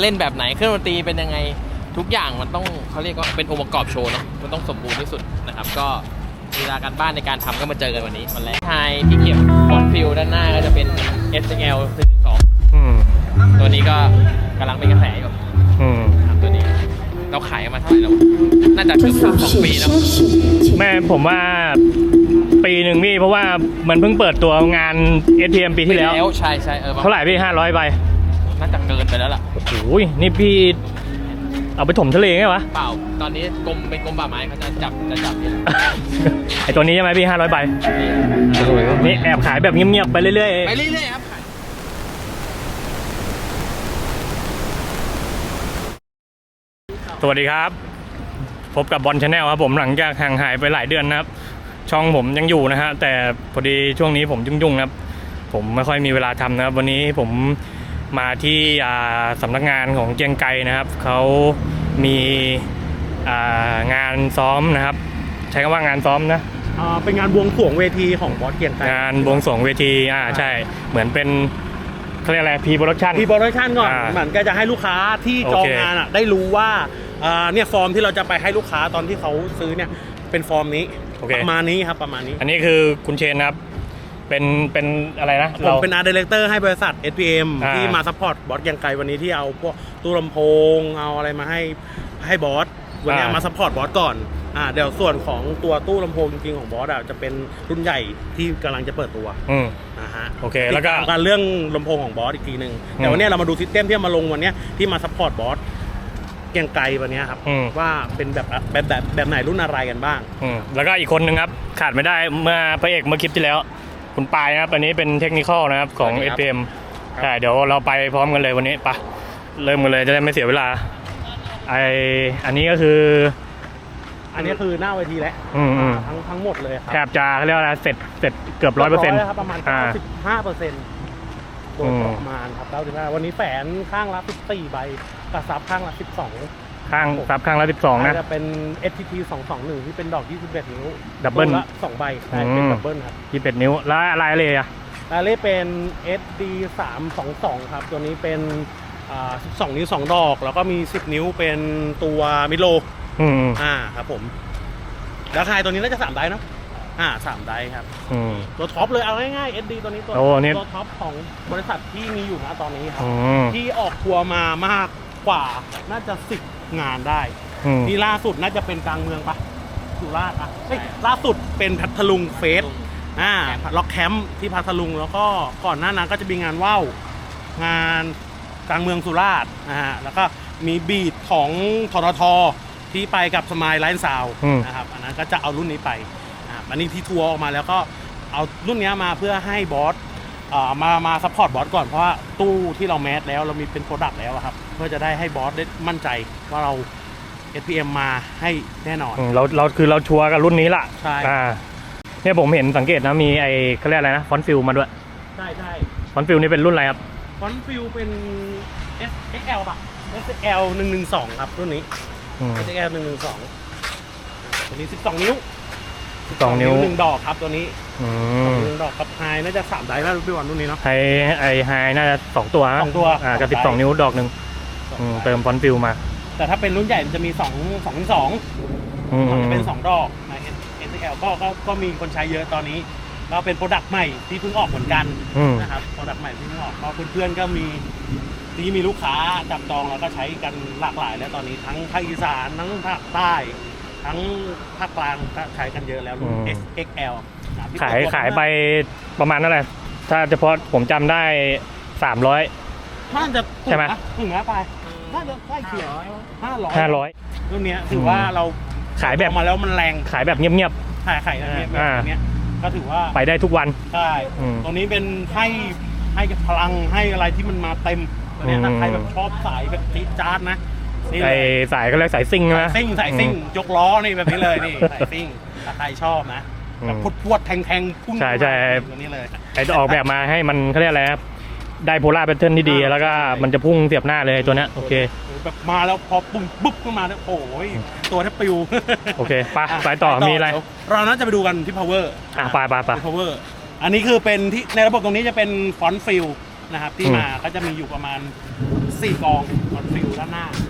เล่นแบบไหนเครื่องดนตรีเป็นยังไงทุกอย่างมันต้องเขาเรียกว่าเป็นองค์ประกอบโชว์เนาะมันต้องสมบูรณ์ที่สุดนะครับ ก็เวลาการบ้านในการทำก็มาเจอกันวันนี้วันแรกไฮที่เก็บบอลฟิลด้านหน้าก็จะเป็น SL 112อืมตัวนี้ก็กำลังเป็นกระแสอยู่อืมครับตัวนี้เราขายกันมาเท่าไหร่แล้วน่าจะเกือบสองปีแล้วแม่ผมว่าปีหนึ่งพี่เพราะว่ามันเพิ่งเปิดตัวงาน ATM ปีที่แล้วใช่ใช่เออเท่าไหร่พี่ห้าร้อยใบ น่าจะเกินไปแล้วล่ะโอ้โหนี่พี่เอาไปถมทะเลไงวะ เปล่า ตอนนี้กรมเป็นกรมป่าไม้เขาจะจับจะจับนี่แหละไอตัวนี้ใช่ไหมพี่ห้าร้อยใบนี่แอบขายแบบเงียบๆไปเรื่อยไปเรื่อยๆครับๆสวัสดีครับ พบกับบอลชาแนลครับผมหลังจากห่างหายไปหลายเดือนนะครับ ช่องผมยังอยู่นะฮะแต่พอดีช่วงนี้ผมยุ่งๆนะครับ ผมไม่ค่อยมีเวลาทำนะครับ วันนี้ผม มาที่อ่าสำนักงานของเจียงไกนะครับเขามีอ่างานซ้อมนะครับ ใช้คำว่างานซ้อมนะอ่าเป็นงานบวงสรวงเวทีของบอสเกียงไกรงานบวงสรวงเวทีอ่าใช่เหมือนเป็นเขาเรียกอะไรพีโปรดักชั่นพีโปรดักชันก่อนอ่าเหมือนก็จะให้ลูกค้าที่โอจองเคงานอะได้รู้ว่าอ่าเนี่ยฟอร์มที่เราจะไปให้ลูกค้าตอนที่เขาซื้อเนี่ยเป็นฟอร์มนี้โอเคประมาณนี้ครับประมาณนี้ อันนี้คือคุณเชนนะครับ เป็นเป็นอะไรนะผมเป็นอาร์ตดีเลกเตอร์ให้บริษัท SPM อ่าที่มาซัพพอร์ตบอสเกียงไกรวันนี้ที่เอาพวกตู้ลำโพง เอาอะไรมาให้ให้บอสวันนี้อ่ามมาซัพพอร์ตบอสก่อนอ่าเดี๋ยวส่วนของตัวตู้ลำโพงจริงๆของบอสอะจะเป็นรุ่นใหญ่ที่กำลังจะเปิดตัวอืมนะฮะโอเคแล้วก็ติดตามการเรื่องลำโพงของบอสอีกทีหนึ่งแต่วันเนี้ยเรามาดูซิสเต็มที่มาลงวันเนี้ยที่มาซัพพอร์ตบอสเกรียงไกลวันเนี้ยครับอืมว่าเป็นแบบแบบแบบแบบไหนรุ่นอะไรกันบ้างอืมแล้วก็อีกคนนึงครับขาดไม่ได้เมื่อพระเอกเมื่อคลิปที่แล้ว คุณปายนะครับอันนี้เป็นเทคนิคอลนะครับของสวัสดีครับ FPM ใช่เดี๋ยวเราไปพร้อมกันเลยวันนี้ไปะเริ่มกันเลยจะได้ไม่เสียเวลาไออันนี้ก็คือ อันนี้คือหน้าเวทีแล้วอืมอืม ทั้งทั้งหมดเลยครัแทบจะเขาเรียกว่าอะไรเสร็จเสร็จเกือบร้อยเปอร์เซ็นต์แล้วครับประมาณอ่า 95เปอร์เซ็นต์โดยประมาณครับ95วันนี้แฝนข้างละ14ใบกระซับข้างละ12 ข้างซับข้างละสิบสองนะ จะเป็น STT 221ที่เป็นดอก 21 นิ้วดับเบิลตัวละ2ใบใช่เป็นอืม ดับเบิลครับยี่สิบเอ็ดนิ้ว แล้วอะไรเลยอะลาเล่เป็น SD 322 ครับ ตัวนี้เป็นอ่า12 นิ้ว 2 ดอก แล้วก็มี 10 นิ้วเป็นตัวมิโล อืมอ่าครับผมราคาตัวนี้น่าจะ 3 ไดเนอะอ่า3ไดครับ อืม ตัวท็อปเลยเอาง่ายๆ SD ตัวนี้ตัวโอ้นี่ ตัวท็อปของบริษัทที่มีอยู่นะตอนนี้ครับ อืมที่ออกทัวร์มามากกว่าน่าจะ10 งานได้ อืม นี่ล่าสุดน่าจะเป็นกลางเมืองปะสุราษฎร์ปะเฮ้ยล่าสุดเป็นพัทลุงเฟส อ่าล็อกแคมป์ที่พัทลุงแล้วก็ก่อนหน้านั้นก็จะมีงานว่าวงานกลางเมืองสุราษฎร์อ่าแล้วก็มีบีดของทรทที่ไปกับสมายไลน์ซาวอืม นะครับอันนั้นก็จะเอารุ่นนี้ไปอ่าอันนี้ที่ทัวร์ออกมาแล้วก็เอารุ่นเนี้ยมาเพื่อให้บอส อ่ามามาซัพพอร์ตบอสก่อนเพราะว่าตู้ที่เราแมสแล้วเรามีเป็นโปรดักต์แล้วอะครับ เพื่อจะได้ให้บอสได้มั่นใจว่าเรา SPM มาให้แน่นอน อืมเราเราคือเราชัวร์กับรุ่นนี้ล่ะใช่ อ่าเนี่ยผมเห็นสังเกตนะมีไอเขาเรียกอะไรนะฟอนฟิลมาด้วยใช่ใช่ฟอนฟิลนี่เป็นรุ่นอะไรครับฟอนต์ฟิลเป็น S XL ป่ะ SL 112 ครับรุ่นนี้ อืม SL 112ตัวนี้ 12 นิ้ว สองนิ้วหนึ่งดอกครับตัวนี้อืมหนึ่งดอกครับไฮน่าจะ3ไดแล้วพี่วันรุ่นนี้เนาะไฮไอไฮน่าจะสองตัวนะสองตัวอ่ากับสสิองบไดสองนิ้วดอกหนึ่งอืมเติมฟอนฟิลมา แต่ถ้าเป็นรุ่นใหญ่มันจะมี2 2 2อืมจะเป็น2ดอกนะ SL ก็ก็ก็มีคนใช้เยอะตอนนี้ก็เป็นโปรดักต์ใหม่ที่เพิ่งออกเหมือนกันอืมนะครับโปรดักต์ใหม่ที่เพิ่งออกก็เพื่อนๆก็มีที่มีลูกค้าจับจองแล้วก็ใช้กันหลากหลายแล้วตอนนี้ทั้งภาคอีสานทั้งภาคใต้ ทั้งภาคกลางก็ใช้กันเยอะแล้วรุ่น XL นะที่ขายเปิดตัวขายไปประมาณนั่นแหละถ้าเฉพาะผมจำได้สามร้อยน่าจะใช่ไหม ถึงนะไปน่าจะใกล้เคียงห้าร้อยห้าร้อยรุ่นเนี้ยถือว่าเราขายแบบ ออกมาแล้วมันแรงขายแบบเงียบ ขายขายแบบเนี้ยแบบอ่าเนี้ยก็ถือว่าๆ ไปได้ทุกวัน ใช่อืมตรงนี้เป็นให้ให้กับพลังให้อะไรที่มันมาเต็มตัวเนี้ยถ้าอืม ใครแบบชอบสายแบบจี๊ดจ๊าดนะ นี่ไอเลยสายก็เรียกสายซิ่งนะ ซิ่งสายซิ่งยกล้อนี่แบบนี้เลยนี่สายซิ่งถ้าใครชอบนะอืมแบบพวดพวดๆแทงแทงๆพุ่งใช่ใช่ ตัวนี้เลย ไอจะออกแบบมาให้มันเขาเรียกอะไรครับได้โพล่าแพทเทิร์นที่ดี อ่าแล้วก็ใช่ มันจะพุ่งเสียบหน้าเลยตัวเนี้ยโอเค แบบมาแล้วพอปุ้งปุ๊บขึ้นมาเนี่ยโอ้ยตัวแทบปิวโอเคไปไปต่อมีอะไร เดี๋ยวเราน่าจะไปดูกันที่ power อะไปไปไป ที่ power อันนี้คือเป็นที่ในระบบตรงนี้จะเป็นฟอนต์ฟิลนะครับที่อืม มาก็จะมีอยู่ประมาณสี่กองคอนฟิวด้านหน้าครับ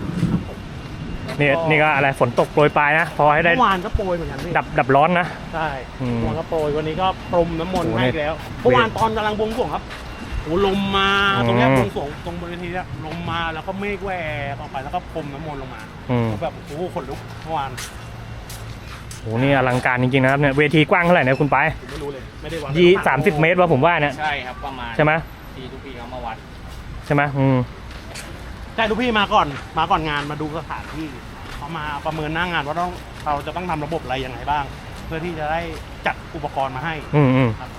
ผม นี่นี่ก็อะไรฝนตกโปรยปลายนะ พอให้ได้เมื่อวานก็โปรยเหมือนกันพี่ดับดับร้อนนะ ใช่อืมเมื่อวานก็โปรยวันนี้ก็พรมน้ำมนต์โอ้โหให้เนี่ยแล้วเมื่อวานตอนกำลังบวงสรวงครับโอ้ลมมาอืม ตรงเนี้ยบวงสรวงตรงบนเวทีเนี้ยลมมาแล้วก็เมฆแหวกออกไปแล้วก็พรมน้ำมนต์ลงมาอืมแบบโอ้โหขนลุกเมื่อวานโหนี่อลังการจริงๆนะครับเนี่ยเวทีกว้างเท่าไหร่เนี่ยคุณไปผมไม่รู้เลยไม่ได้วัดยี่สามสิบเมตรว่าผมว่าเนี่ยใช่ครับประมาณใช่ไหมที่ทุกปีเขามาวัด ใช่ไหมอืม ใช่ทุกพี่มาก่อนมาก่อนงานมาดูสถานที่ เขามาประเมินหน้างานว่าต้องเราจะต้องทำระบบอะไรยังไงบ้าง เพื่อที่จะได้จัดอุปกรณ์มาให้ อืมอืมครับ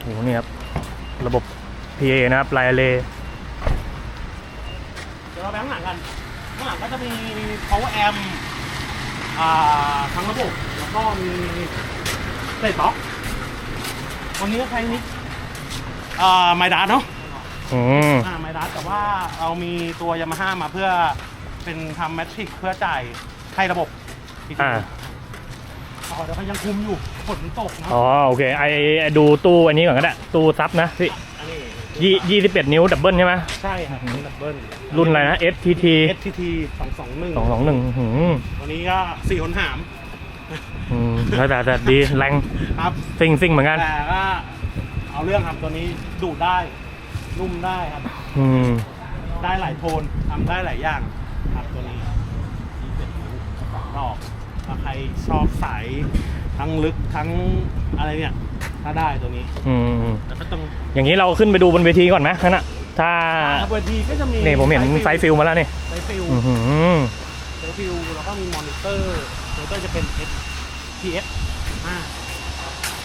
โหนี่ครับ ระบบ PA นะครับไลเลเดี๋ยวเราไปข้างหลังกันข้างหลังก็จะมี power amp อ่าทั้งระบบแล้วก็มีเตะบ็อกวันนี้ก็ใช้นิกอ่าไมดัสเนาะอืม อ่าไมดัสแต่ว่าเรามีตัวยามาฮ่ามาเพื่อ เป็นทำแมทริกเพื่อจ่ายให้ระบบอีกทีอ่า อ๋อเดี๋ยวเขายังคุมอยู่ฝนตกเนาะอ๋อ โอเค ไอไอ้ดูตู้อันนี้ก่อนก็ได้ ตู้ซับนะพี่อันนี้ยี่ยี่สิบเอ็ดนิ้วดับเบิลใช่ไหม ใช่ครับเป็นดับเบิลรุ่นอะไรนะ STT STT สองสองหนึ่งสองสองหนึ่งหืมวันนี้ก็สี่คนหามอืมแล้วแต่แต่ดีแรงครับ ซิ่งซิ่งเหมือนกัน แต่ก็เอาเรื่องครับตัวนี้ดูดได้ นุ่มได้ครับ อืม ได้หลายโทนทำได้หลายอย่าง ครับตัวนี้นี่เป็นนิ้วสองดอกถ้าใครชอบสายทั้งลึกทั้งอะไรเนี่ย ถ้าได้ตัวนี้อืมแล้วก็ต้องอย่างนี้เราขึ้นไปดูบนเวทีก่อนไหมนั่นน่ะถ้าเวทีก็จะมีนี่ผมเห็นไซส์ฟิลมาแล้วนี่ไซส์ฟิลอือหือไซส์ฟิลแล้วก็มีมอนิเตอร์มอนิเตอร์จะเป็น S PS อ่า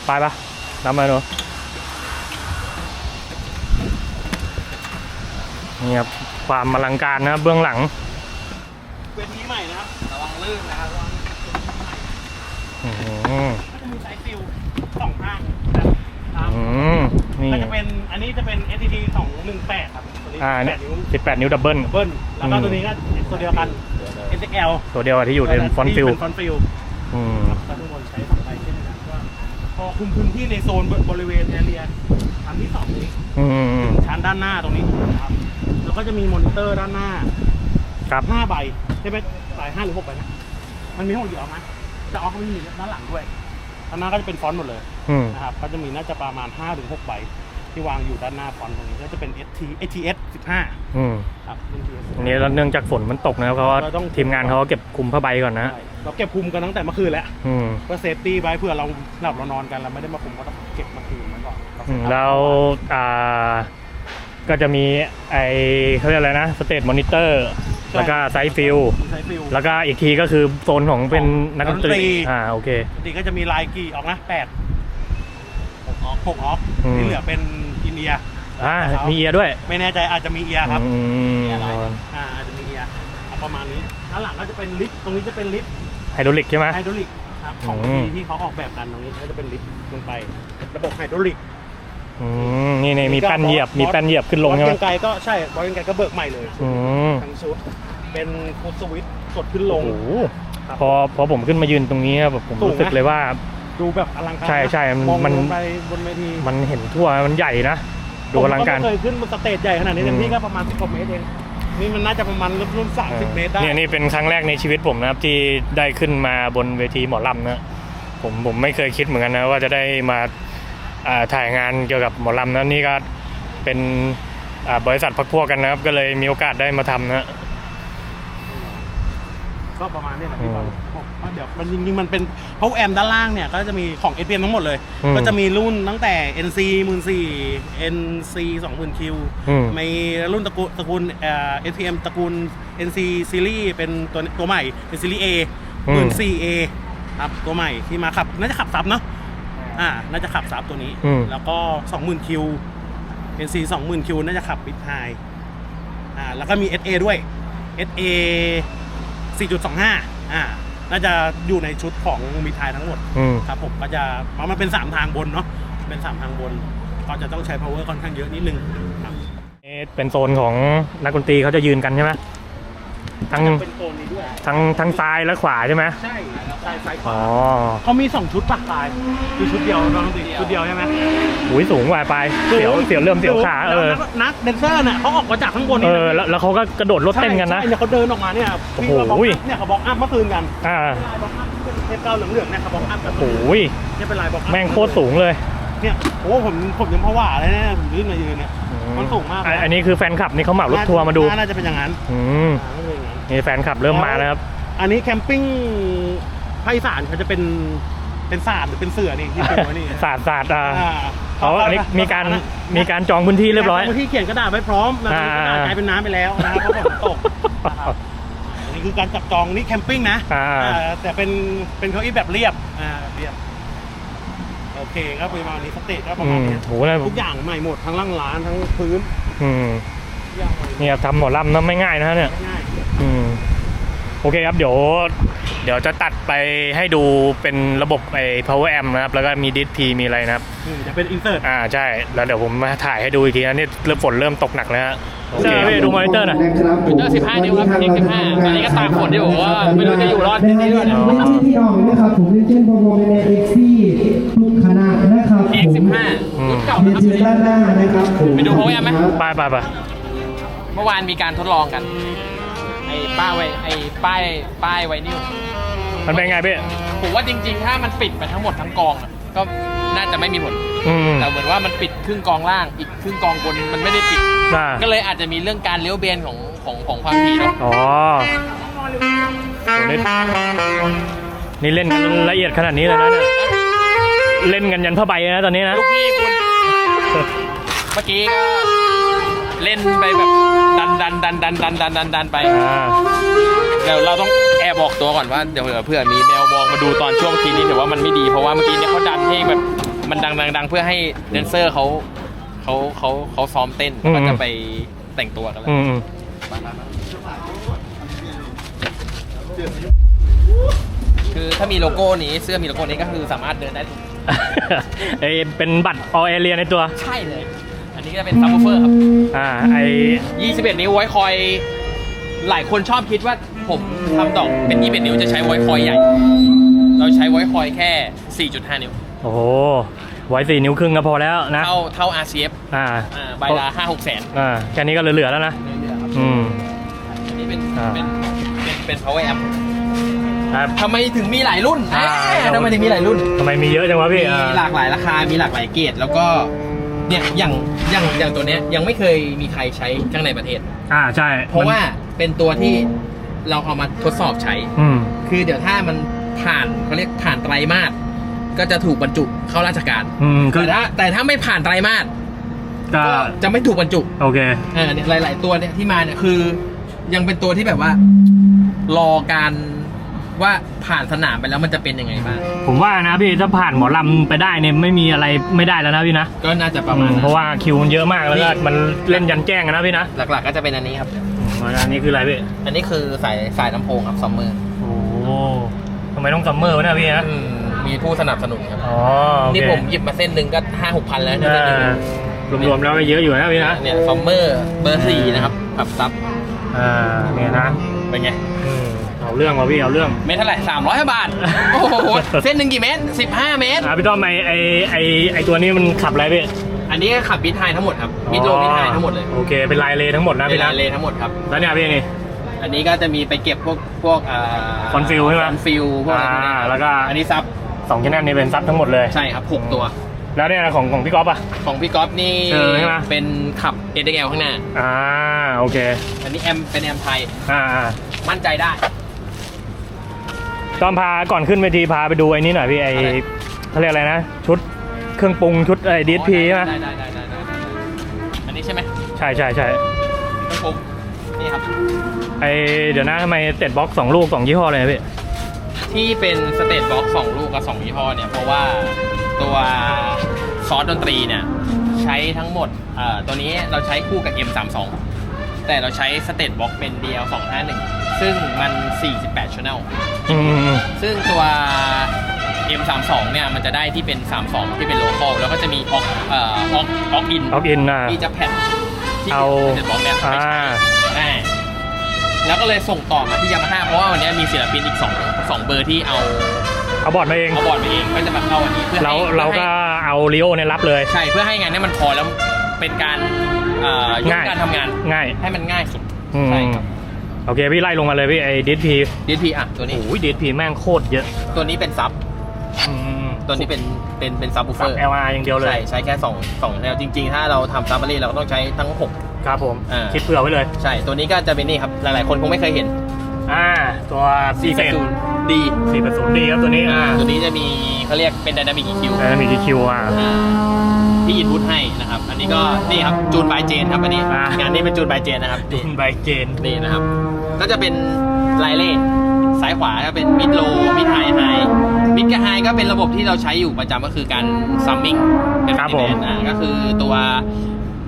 ไปปะนำมาดูนี่ครับความอลังการนะครับเบื้องหลัง เวทีใหม่นะครับ ระวังลื่นนะครับอืมก็จะมีไซส์ฟิลสองข้างแบบตามอืมนี่ก็จะเป็นอันนี้จะเป็น STT 218ครับตัวนี้อ่าเนี่ย8นิ้วสิบแปดนิ้วดับเบิลเบิ้ลแล้วก็อืมตัวนี้ก็ตัวเดียวกัน SXL ตัวเดียวกับที่อยู่ในฟอนต์ฟิลเป็นฟอนต์ฟิล อืมครับก็ทุกคนใช้ฝั่งไทยเช่นกันก็พอคุมพื้นที่ในโซนบริเวณแอเรียชั้นที่สองนี้อืมชั้นด้านหน้าตรงนี้นะครับแล้วก็จะมีมอนิเตอร์ด้านหน้าครับห้าใบ ใช่ไหมใบห้าหรือหกใบนะ มันมีทั้งหมดกี่ออกนะจะออกก็มีด้านหลังด้วยด้านหน้าก็จะเป็นฟอนต์หมดเลยอืมนะครับ ก็จะมีน่าจะประมาณ5ถึง6ใบที่วางอยู่ด้านหน้าฟอนต์ตรงนี้ก็จะเป็น ST ATS 15อืมครับรุ่น TS อันนี้แล้วเนื่องจากฝนมันตกนะครับเขาก็เราต้อง ทีมงานเขาก็เก็บคุมผ้าใบก่อนนะ ใช่เราเก็บคุมกันตั้งแต่เมื่อคืนแล้วอืมก็เซฟตี้ไว้เผื่อเราหลับเรานอนกันเราไม่ได้มาคุมก็ต้องเก็บมาคืนไว้ก่อนอืมแล้วอ่าก็จะมีไอเขาเรียกอะไรนะสเตตมอนิเตอร์ แล้วก็ไซส์ฟิลใช้ฟิลแล้วก็อีกทีก็คือโซนของเป็นนักดนตนักดนตรีรีอ่าโอเคปกติก็จะมีลายกี่ออกนะ8 6ออก6ออกอืมที่เหลือเป็นอินเดียอ่ามีเอียร์ด้วย ไม่แน่ใจอาจจะมีเอียครับอืมอ่าอาจจะมีเอียเอาประมาณนี้ด้านหลังก็จะเป็นลิฟต์ตรงนี้จะเป็นลิฟต์ไฮดรอลิกใช่ไหมไฮดรอลิกครับของอืมที่ที่เขาออกแบบกันตรงนี้ก็จะเป็นลิฟต์ลงไประบบไฮดรอลิก อืมนี่นี่มีแป้นเหยียบ มีแป้นเหยียบขึ้นลงใช่ไหมบอสเกรียงไกรก็ใช่บอสเกรียงไกรก็เบิกใหม่เลยอืมทั้งชุดเป็นฟูดสวิตช์กดขึ้นลโอ้งโหครับพอพอผมขึ้นมายืนตรงนี้ครับผมสูงนะ รู้สึกเลยว่า ดูแบบอลังการใช่ใช่มันมองมัน ลงไปบนเวทีมันเห็นทั่วมันใหญ่นะดูอลังการ ผมไม่เคยขึ้นบนสเตจใหญ่ขนาดนี้อืมเต็มที่ก็ประมาณ10กว่าเมตรเองนี่มันน่าจะประมาณรุ่นสามสิบเมตรได้เนี่ยนี่เป็นครั้งแรกในชีวิตผมนะครับ ที่ได้ขึ้นมาบนเวทีหมอลำนะผมผมไม่เคยคิดเหมือนกันนะว่าจะได้มาอ่า ถ่ายงานเกี่ยวกับหมอลำนะนี่ก็เป็นอ่าบริษัทพักพวกกันนะครับ ก็เลยมีโอกาสได้มาทำนะก็ประมาณนี้แหละพี่อืมบอลบอกว่าเดี๋ยวมันจริงๆมันเป็นเพราะแอมด้านล่างเนี่ย ก็จะมีของ s p m ทั้งหมดเลยอืมก็จะมีรุ่นตั้งแต่ NC 14 NC 20,000 Q อืมมีรุ่นตระกูลตระกูลเอ่อ SPM ตระกูล NC Series เป็นตัวตัวใหม่เป็น Series A อืม 14A ครับตัวใหม่ที่มาขับน่าจะขับซับเนาะ อ่าน่าจะขับซับตัวนี้ อืม แล้วก็20,000 Q NC 20,000 Q น่าจะขับ Big High อ่าแล้วก็มี SA ด้วย SA 4.25อ่าน่าจะอยู่ในชุดของมิทายทั้งหมด อืม ครับผมก็จะเพราะมันเป็น 3 ทางบนเนาะเป็น 3 ทางบน ก็จะต้องใช้ power ค่อนข้างเยอะนิดนึงครับนี่เป็นโซนของนักดนตรีเขาจะยืนกันใช่ไหม ทั้งเป็นโซนนี้ด้วย ทั้งทั้งซ้ายและขวาใช่ไหมใช่ซ้ายซ้ายขอ๋วาอเขามีสองชุดปะตายคือชุดเดียวน้องติชุดเดียวใช่ไหมหุยสูงกว่าไปเสียวเสียวเริ่มเสียวขาเออแล้วนักแดนเซอร์เนี่ยเขาออกมาจากข้างบนเอนี่อแล้วแล้วเขาก็กระโดดรถเต้นกันนะใช่ใช่เนี่ยเขาเดินออกมาเนี่ยโอ้โหพี่มาบล็อกอัพเนี่ยเขาบล็อกอัพเมื่อคืนกันอ่าบล็อกอัพเป็นเทปเก้าเหลืองๆเนี่ยเขาบล็อกอัพกันโอ้ยเนี่ยเป็นลายบล็อกอัพแม่งโคตรสูงเลยเนี่ยโอ้ผมผมยังผวาเลยเนี่ยผมยืนมายืนเนี่ยมันสูงมากอะอันนี้คือแฟนคลับนี่เขาเหมารถทัวร์มาดูน่าจะเป็นอย่างนั้นอืมอ่า น่าจะเป็นอย่างนั้นนี่แฟนคลับเริ่มมาแล้วครับ อันนี้แคมปิ้งภาคอีสานเขาจะเป็นเป็นศาสตร์หรือเป็นเสือนี่ที่ปูไว้นี่ศาสตร์ศาสตร์อ่าอ่าเขาอันนี้มีการมีการจองพื้นที่เรียบร้อยบางที่เขียนกระดาษไว้พร้อมนะอ่ากระดาษกลายเป็นน้ำไปแล้วนะครับเพราะฝนตกนะครับอันนี้คือการจับจองนี่แคมปิ้งนะอ่าอ่าแต่เป็นเป็นเก้าอี้แบบเรียบอ่าแบบเรียบโอเคก็ประมาณนี้สเตจก็ประอืมาณมนี้โหนะทุกอย่างใหม่หมดทั้งร่างร้านทั้งพื้น อืม ทุกอย่างใหม่หมดเนี่ยทำหมอลำนะไม่ง่ายนะเนี่ยง่ายอืมโอเคครับเดี๋ยวเดี๋ยวจะตัดไปให้ดูเป็นระบบไอ้ power amp นะครับ แล้วก็มีดิสพีมีอะไรนะครับอืมจะเป็นอินเสิร์ตอ่าใช่ แล้วเดี๋ยวผมมาถ่ายให้ดูอีกทีนะนี่เริ่มฝนเริ่มตกหนักแล้วฮะโอเคพี่ดูมอนิเตอร์หน่อยมอนิเตอร์15นิ้วครับ X15 ตอนนี้ก็ตากฝนอยู่ว่าไม่รู้จะอยู่รอดที่นี่ด้วยเนี่ยอ๋อที่พี่น้องนะครับผมเรียนเช่นโปรโมทในเอ็กซี่ทุกคณะนะครับผม X15 รุ่นเก่าเรีนะยนครับเชิญด้านหน้านะครับผมไปดู power amp ไหมไปไปไป เมื่อวานมีการทดลองกัน ไอ้ป้ายไวไอ้ป้ายป้ายไวนิวมันเป็นไงพี่ผมว่าจริง ๆ ถ้ามันปิดไปทั้งหมดทั้งกองอะก็น่าจะไม่มีผล อืมแต่เหมือนว่ามันปิดครึ่งกองล่างอีกครึ่งกองบนมันไม่ได้ปิด อ่าก็เลยอาจจะมีเรื่องการเลี้ยวเบนของของของความถี่เนาะอ๋อโหนี่นี่เล่นกันละเอียดขนาดนี้เลยนะเนี่ยเล่นกันยันผ้าใบเลยนะตอนนี้นะ ลูกพี่คุณ เมื่อกี้ก็ เล่นไปแบบดันดันดันดันดันดันดันดันไปอ่าเดี๋ยวเราต้องแอบบอกตัวก่อนว่าเดี๋ยวเผื่อมีแมวมองมาดูตอนช่วงทีนี้เดี๋ยวว่ามันไม่ดีเพราะว่าเมื่อกี้เนี่ยเขาดันให้แบบมันดังดังดังเพื่อให้แดนเซอร์เขาเขาเขาเขาซ้อมเต้นแล้วก็จะไปแต่งตัวกันแล้ว อืมอืมคือถ้ามีโลโก้นี้เสื้อมีโลโก้นี้ก็คือสามารถเดินได้ทุกไอเป็นบัตรออเอเรียในตัว ใช่เลยอั นนี้ก็จะเป็นซับวูเฟอร์ครับ อ่าไอ21 นิ้วไวคอย หลายคนชอบคิดว่าผมทำดอกเป็น 21 นิ้วจะใช้ไวคอยใหญ่ เราใช้ไวคอยแค่ 4.5 นิ้ว โอ้โหไว้สี่นิ้วครึ่งก็พอแล้วนะเท่าเท่า RCF อ่าอ่าใบละ5 6แสนอ่าแค่นี้ก็เหลือๆแล้วนะอืม อันนี้เป็นอ่า เป็นเป็นเป็น power amp ครับ ทำไมถึงมีหลายรุ่นอ่าเอ๊ะทำไมถึงมีหลายรุ่น ทำไมมีเยอะจังวะพี่มีอ่าหลากหลายราคา มีหลากหลายเกรดแล้วก็ เนี่ยอย่างอย่างอย่างตัวเนี้ยยังไม่เคยมีใครใช้ข้างในประเทศ อ่าใช่เพราะว่าเป็นตัวที่เราเอามาทดสอบใช้ อืม คือเดี๋ยวถ้ามันผ่านเขาเรียกผ่านไตรมาสก็จะถูกบรรจุเข้าราชการอืมคืแต่อถ้าแต่ถ้าไม่ผ่านไตรมาสก็ก็จะไม่ถูกบรรจุโอเค เออเนี่ยหลาย ๆ ตัวเนี่ยที่มาเนี่ยคือ ยังเป็นตัวที่แบบว่า รอการ ว่าผ่านสนามไปแล้วมันจะเป็นยังไงบ้างผมว่านะพี่ถ้าผ่านหมอลำไปได้เนี่ยไม่มีอะไรไม่ได้แล้วนะพี่นะก็น่าจะประมาณอืนั้นเพราะว่าคิวมันเยอะมากแล้วก็นี่มันเล่นยันแจ้งอะนะพี่นะหลักๆก็จะเป็นอันนี้ครับอืมอันนี้คืออะไรพี่อันนี้คือสายสายลำโพงครับซัมเมอร์โอ้ทำไมต้องซัมเมอร์วะเนะพี่นะมีผู้สนับสนุนครับอ๋อโอเคนี่ผมหยิบมาเส้นหนึ่งก็ห้าหกพันแล้วเนี่ยอ่เส้นหนึ่งารวมๆแล้วก็เยอะอยู่นะพี่นะเนี่ยซัมเมอร์เบอร์สี่นะครับแบบซับอ่าเนี่ยนะเป็นไงอืม เอาเรื่องว่ะพี่เอาเรื่อง เมตรเท่าไหร่สามร้อยบาท โอ้โห เส้นหนึ่งกี่เมตรสิบห้าเมตร อ่าพี่ต้อมไอไอไอไอตัวนี้มันขับอะไรพี่อันนี้ขับมิดไฮทั้งหมดครับ มิดโลมิดไฮทั้งหมดเลยโอเคเป็นลายเลทั้งหมดนะเป็นพี่นะลายเลทั้งหมดครับ แล้วเนี่ยพี่นี่ อันนี้ก็จะมีไปเก็บพวกพวกอ่าคอนฟิลใช่ไหมคอนฟิลพวกอะไรพวกนี้อ่าครับแล้วก็ อันนี้ซับ สองชแนลนี่เป็นซับทั้งหมดเลย ใช่ครับหกตัว แล้วเนี่ยของของพี่ก๊อฟอะ ของพี่ก๊อฟนี่เออใช่ไหม เป็นขับ SXL ข้างหน้า อ่าโอเคอันนี้แอมเป็นแอมไทย อ่าอ่ามั่นใจได้ ตอนพาก่อนขึ้นเวทีพาไปดูไอ้นี่หน่อยพี่ไออะไร เขาเรียกอะไรนะ ชุดเครื่องปรุงชุดไอดีพีใช่ไหมได้ได้ได้ได้ได้ได้อันนี้ใช่ไหมใช่ใช่ใช่เครื่องปรุงนี่ครับ ไอเดี๋ยวนะทำไมเต็ดบ็อกสองลูกสองยี่ห้อเลยนะพี่ ที่เป็นสเตทบ็อกสองลูกกับสองยี่ห้อเนี่ย เพราะว่าตัวซอสดนตรีเนี่ย ใช้ทั้งหมดเอ่อตัวนี้เราใช้คู่กับ M32 แต่เราใช้สเตทบ็อกเป็น DL251 ซึ่งมัน 48 channel อืมอืมอืม ซึ่งตัว M32 เนี่ยมันจะได้ที่เป็น 32 ที่เป็น local แล้วก็จะมีออกเอ่อออกออกอินออกอินอะ ที่จะแผ่นที่เอาสเตทบ็อกเนี่ยไปใช้อ่าอ่าแล้วก็เลยส่งต่อมาที่ยามาฮ่าเพราะว่าวันนี้มีศิลปินอีกสองสองเบอร์ที่เอาเอาบอร์ดมาเอง เอาบอร์ดมาเองก็จะมาเข้าอันนี้เพื่อให้เราเราก็เอาลีโอเนี่ยรับเลย ใช่เพื่อให้งานเนี้มันพอแล้วเป็นการเอ่อยกง่าย การทำงานง่าย ให้มันง่ายสุดอืมใช่ครับ โอเคพี่ไล่ลงมาเลยพี่ไอ้ดิสพี DSP อะตัวนี้ โอ้ยดิสพีแม่งโคตรเยอะตัวนี้เป็นซับอืมตัวนี้เป็นเป็นเป็นซับบูเฟสัอบร์ LR อย่างเดียวเลใช่ยใช้แค่สองสองแนวจริง ๆ ถ้าเราทำซับมารีเราก็ต้องใช้ทั้งหก ครับผม อ่า คิดเผื่อไว้เลย ใช่ ตัวนี้ก็จะเป็นนี่ครับ หลายๆ คนคงไม่เคยเห็นอ่า ตัวซีเฟน480ดีสี่แปดศูนย์ดีครับตัวนี้อ่าอ่าตัวนี้จะมีเขาเรียกเป็น Dynamic EQ เออมีดีคิวอะ อ่าที่อินพุตให้นะครับ อันนี้ก็นี่ครับจูนบายเจนครับอันนี้อ่าง งานนี้เป็นจูนบายเจนนะครับนี่ คุณใบเจนนี่นะครับ ก็จะเป็นไลเล่ซ้ายขวาก็เป็นมิดโลมิดไฮไฮมิดกับไฮก็เป็นระบบที่เราใช้อยู่ประจำก็คือการซัมมิงเป็นครับผม อ่าก็คือตัว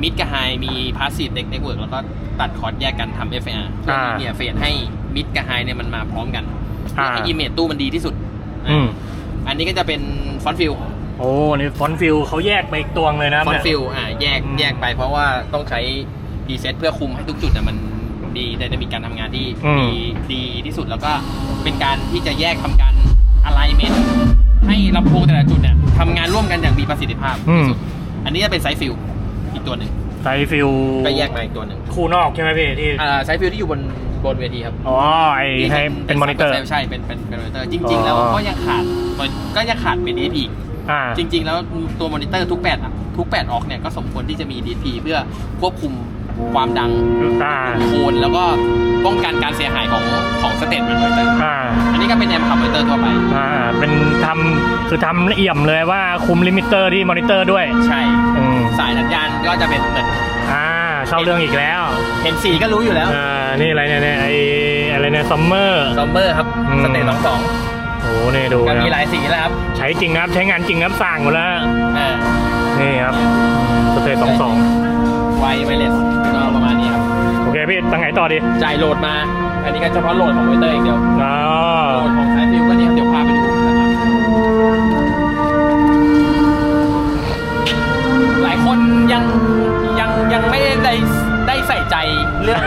มิดกับไฮมีพาสซีฟเน็ตเน็ตเวิร์กแล้วก็ตัดคอร์ดแยกกันทำ FAR เพื่อที่เนี่ยเฟดให้มิดกับไฮเนี่ยมันมาพร้อมกันเพื่อให้อิมเมจตู้มันดีที่สุดอืมอันนี้ก็จะเป็นฟอนฟิล โอ้นี่ฟอนฟิลเขาแยกไปอีกตัวเลยนะฟอนเนี่ย ฟิลอ่าแยกอืม แยกไปเพราะว่าต้องใช้ดีเซตเพื่อคุมให้ทุกจุดน่ะมัน ดีไดนามิกการทำงานที่อืม ดีดีที่สุดแล้วก็เป็นการที่จะแยกทำการ alignment ให้ลำโพงแต่ละจุดเนี่ยทำงานร่วมกันอย่างมีประสิทธิภาพอืมที่สุดอันนี้จะเป็นไซส์ฟิลอีกตัวหนึ่งไซฟิลก็แยกมาอีกตัวหนึ่งคู่นอกใช่ไหมพี่ที่อ่าไซส์ฟิลที่อยู่บนบนเวทีครับ อ๋อไอให้เป็นมอนิเตอร์ ใช่เป็นเป็นเป็นมอนิเตอร์จริง ๆ แล้วอ๋อ ก็ยังขาดก็ยังขาดเป็น DSP อีกอ่า จริง ๆ แล้วตัวมอนิเตอร์ทุก8อะทุก8ออกเนี่ยก็สมควรที่จะมี DSP เพื่อควบคุม ความดังอ่าโคนแล้วก็ป้องกันการเสียหายของของสเตตมอนิเตอร์อ่าอันนี้ก็เป็นแอมป์คอมพิวเตอร์ทั่วไปอ่าเป็นทำคือทำละเอี่ยมเลยว่าคุมลิมิเตอร์ที่มอนิเตอร์ด้วยใช่ อืมสายสัญญาณก็จะเป็นเหมือนอ่าเข้าเรื่องอีกแล้วเห็นสีก็รู้อยู่แล้วอ่านี่อะไรเนี่ยเนี่ยไออะไรเนี่ยซัมเมอร์ ซอมเมอร์ครับอืม สเตตสองสองโอ้เนี่ยดูก็นะมีหลายสีแล้วครับใช้จริงนะครับใช้งานจริงครับสั่งหมดแล้วอ่านี่ครับสเตทสองสองไวไวเลส โอเคพี่ตั้งไหนต่อดีจ่ายโหลดมา อันนี้ก็เฉพาะโหลดของมอนิเตอร์อย่างเดียวอ๋อโหลดของสายฟิลก็เนี่ยเดี๋ยวพาไปดูนะครับหลายคนยังยังยังไม่ได้ได้ใส่ใจเรื่อง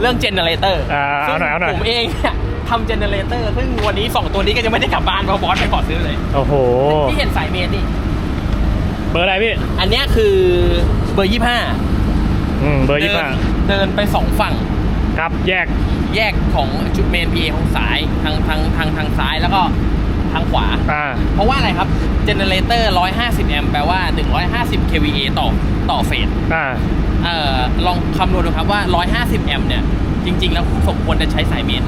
เรื่องเจเนเรเตอร์อ่าเอาหน่อยเอาหน่อยผมเองเนี่ยทำเจเนเรเตอร์ซึ่งวันนี้2ตัวนี้ก็ยังไม่ได้กลับบ้านเพราะบอสไปขอซื้อเลย โอ้โห ที่เห็นสายเมนนี่ เบอร์อะไรพี่ อันเนี้ยคือเบอร์25อืมเบอร์เดิยี่ห้า เดินไป2ฝั่ง ครับแยกแยกของจุดเมน PA ของสายทางทางทางทางซ้ายแล้วก็ทางขวา อ่า เพราะว่าอะไรครับเจเนเรเตอร์ 150 แอมป์แปลว่า 150 kVA ต่อต่อเฟสอ่า เอ่อลองคำนวณดูครับว่า 150 แอมป์เนี่ย จริง ๆ แล้วสมควรจะใช้สายเมน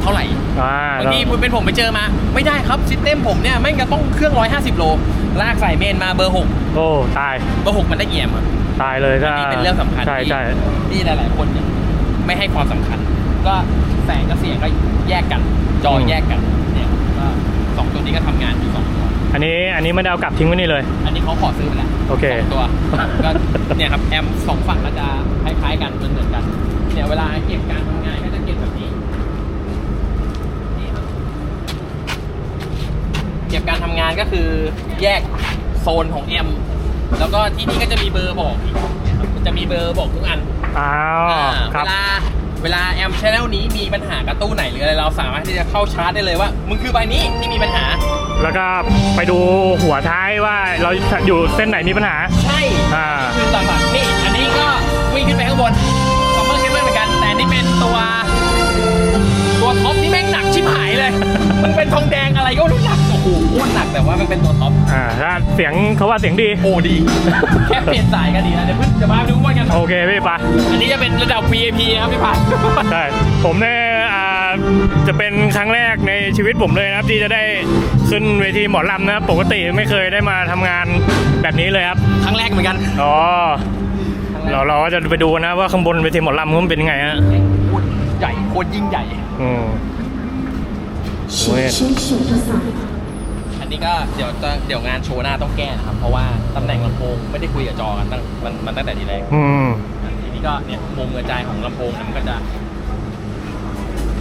เท่าไหร่อ่าบางทีคุณเป็นผมไปเจอมา ไม่ได้ครับซิสเต็มผมเนี่ยแม่งจะต้องเครื่อง 150 โล ลากสายเมนมาเบอร์ 6 โอ้ ตาย เบอร์ 6 มันได้กี่แอมป์ครับ ตายเลยถ้านี่เป็นเรื่องสำคัญใช่ที่ใช่ ที่หลาย ๆ คนเนี่ยไม่ให้ความสำคัญ ก็แสงกับเสียงก็แยกกัน จอแยกกันเนี่ยก็สองตัวนี้ก็ทำงานอยู่สองตัวอันนี้อันนี้ไม่ได้เอากลับทิ้งไว้นี่เลย อันนี้เขาขอซื้อไปแล้วโอเค สองตัว ก็เนี่ยครับแอมสองฝั่งก็จะคล้าย ๆ กันเหมือนเหมือนกันเนี่ยเวลาเก็บการทำงานก็จะเก็บแบบนี้นี่ครับเก็บการทำงานก็คือแยกโซนของแอม แล้วก็ที่นี่ก็จะมีเบอร์บอกอีกเนี่ยครับจะมีเบอร์บอกทุกอันอ้าวอ่าครัเวบลาเวลาแอมชแนลนี้มีปัญหากับตู้ไหนหรืออะไรเราสามารถที่จะเข้าชาร์จได้เลยว่ามึงคือใบนี้ที่มีปัญหา แล้วก็ไปดูหัวท้ายว่าเราอยู่เส้นไหนมีปัญหา ใช่อ่า คือหลักๆนี่อันนี้ก็วิ่งขึ้นไปข้างบนสองเมอร์เคเบิลเหมือนกัน แต่นี่เป็นตัว ตัวท็อปที่แม่งหนักชิบหายเลย มันเป็นทองแดงอะไรก็ไม่รู้ห ถูกอ้วนหนักแต่ว่ามันเป็นตัวท็อปอ่าเสียงเขาว่าเสียงดี โอ้ดี แค่เปลี่ยนสายก็ดีนะเดี๋ยวเพิ่งจะมาดูว่ากัน โอเคพี่ปะอันนี้จะเป็นระดับ VIP นะครับพี่ปะใช่ผมเนี่ยอ่าจะเป็นครั้งแรกในชีวิตผมเลยนะครับ ที่จะได้ขึ้นเวทีหมอลำนะครับปกติไม่เคยได้มาทำงานแบบนี้เลยครับครั้งแรกเหมือนกันอ๋อเราเราก็จะไปดูนะว่าข้างบนเวทีหมอลำมันเป็นยังไงฮะโคตรใหญ่โคตรยิ่งใหญ่ อืม เวย นนี้ก็เดี๋ยวจะเดี๋ยวงานโชว์หน้าต้องแก้นะครับ เพราะว่าตำแหน่งลำโพงไม่ได้คุยกับจอกันตั้งมันมันตั้งแต่ทีแรกอืมอะทีนี้ก็เนี่ยมุมกระจายของลำโพงเนี่ยมันก็จะ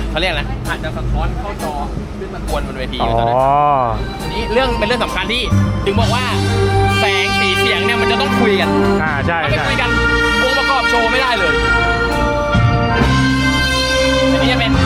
เขาเรียกนะอาจจะสะท้อนเข้าจอขึ้นมากวนบนเวทีอ๋ออยู่ตอนนั้นอันนี้เรื่องเป็นเรื่องสำคัญที่ถึงบอกว่าแสงสีเสียงเนี่ยมันจะต้องคุยกันอ่าใช่ถ้าไม่ใช่คุยกันองค์ประกอบโชว์ไม่ได้เลยซ่อม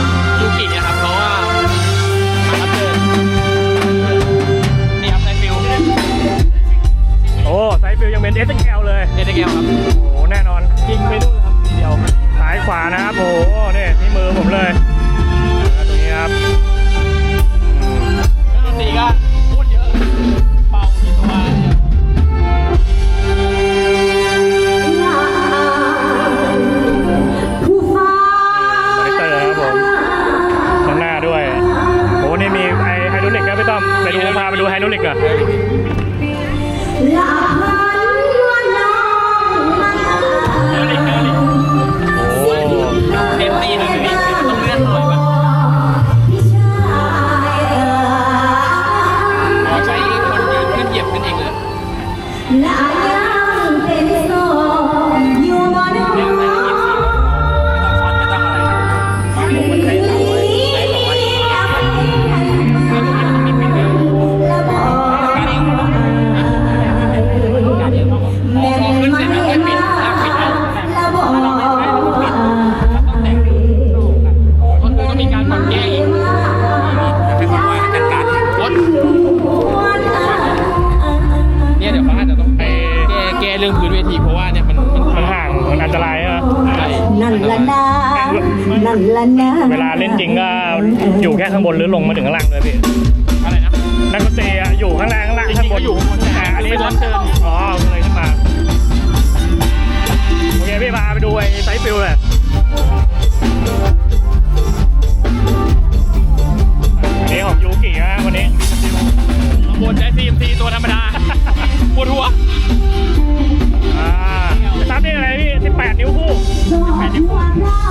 คู่นี่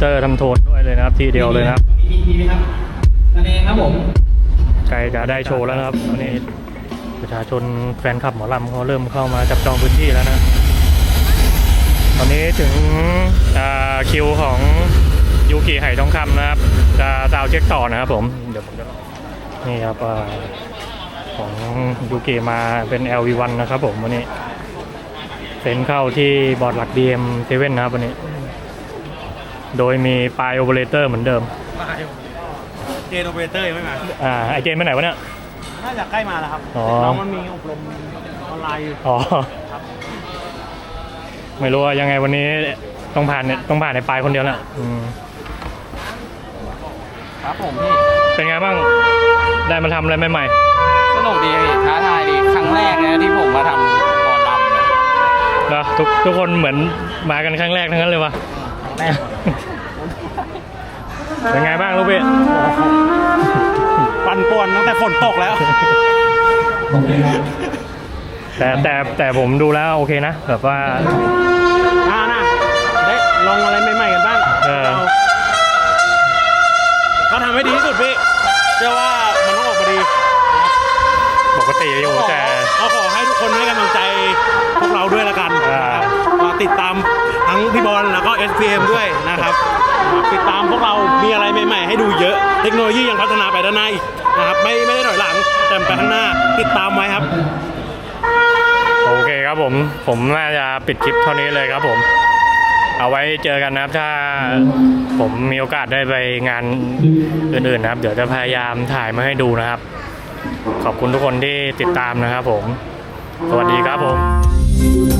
เตอร์ทำโทนด้วยเลยนะครับ ทีเดียวเลยนะครับมีทีไหมครับคะแนนครับผมใกล้จะได้โชว์แล้วนะครับวันนี้ประชาชนแฟนคลับหมอลำเขาเริ่มเข้ามาจับจองพื้นที่แล้วนะ ตอนนี้ถึงอ่าคิวของยูกิไหทองคำนะครับ จะดาวเช็คต่อนะครับผมเดี๋ยวผมจะนี่ครับอ่าของยูกิมาเป็น LV1 นะครับผมวันนี้เซ็นเข้าที่บอร์ดหลัก DM7 นะครับวันนี้ โดยมีปลายโอเปอเรเตอร์เหมือนเดิมเจนโอเปอเรเตอร์ยังไม่มา อ่าไอเจนไปไหนวะเนี่ย น่าจะใกล้มาแล้วครับอ๋อ น้องมันมีอบรมออนไลน์อยู่อ๋อไม่รู้ว่ายังไงวันนี้ต้องผ่านเนี่ยต้องผ่านในปลายคนเดียวแหละอืมครับผมพี่ เป็นไงบ้าง ได้มาทำอะไรใหม่สนุกดีพี่ท้าทายดี ครั้งแรกนะที่ผมมาทำหมอลำนะๆแล้วทุกทุกคนเหมือนมากันครั้งแรกทั้งนั้นเลยวะแรก เป็นไงบ้างลูกพี่ปั่นป่วนตั้งแต่ฝนตกแล้ว แต่แต่แต่ผมดูแล้วโอเคนะแบบว่าอ่านะได้ลองอะไรใหม่ๆกันบ้างเออ ก็ทำให้ดีที่สุดพี่ ติอยู่แต่ ก็ขอให้ทุกคนให้กำลังใจพวกเราด้วยละกันอ่ามาติดตามทั้งพี่บอลแล้วก็ SPM ด้วยนะครับ ติดตามพวกเรา มีอะไรใหม่ๆ ให้ดูเยอะ เทคโนโลยียังพัฒนาไปด้านหน้าอีกนะครับ ไม่ไม่ได้ถอยหลัง แต่ไปข้างหน้า ติดตามไว้ครับ โอเคครับผม ผมน่าจะปิดคลิปเท่านี้เลยครับผม เอาไว้เจอกันนะครับถ้าผมมีโอกาสได้ไปงานอื่นๆนะครับ เดี๋ยวจะพยายามถ่ายมาให้ดูนะครับ ขอบคุณทุกคนที่ติดตามนะครับผม สวัสดีครับผม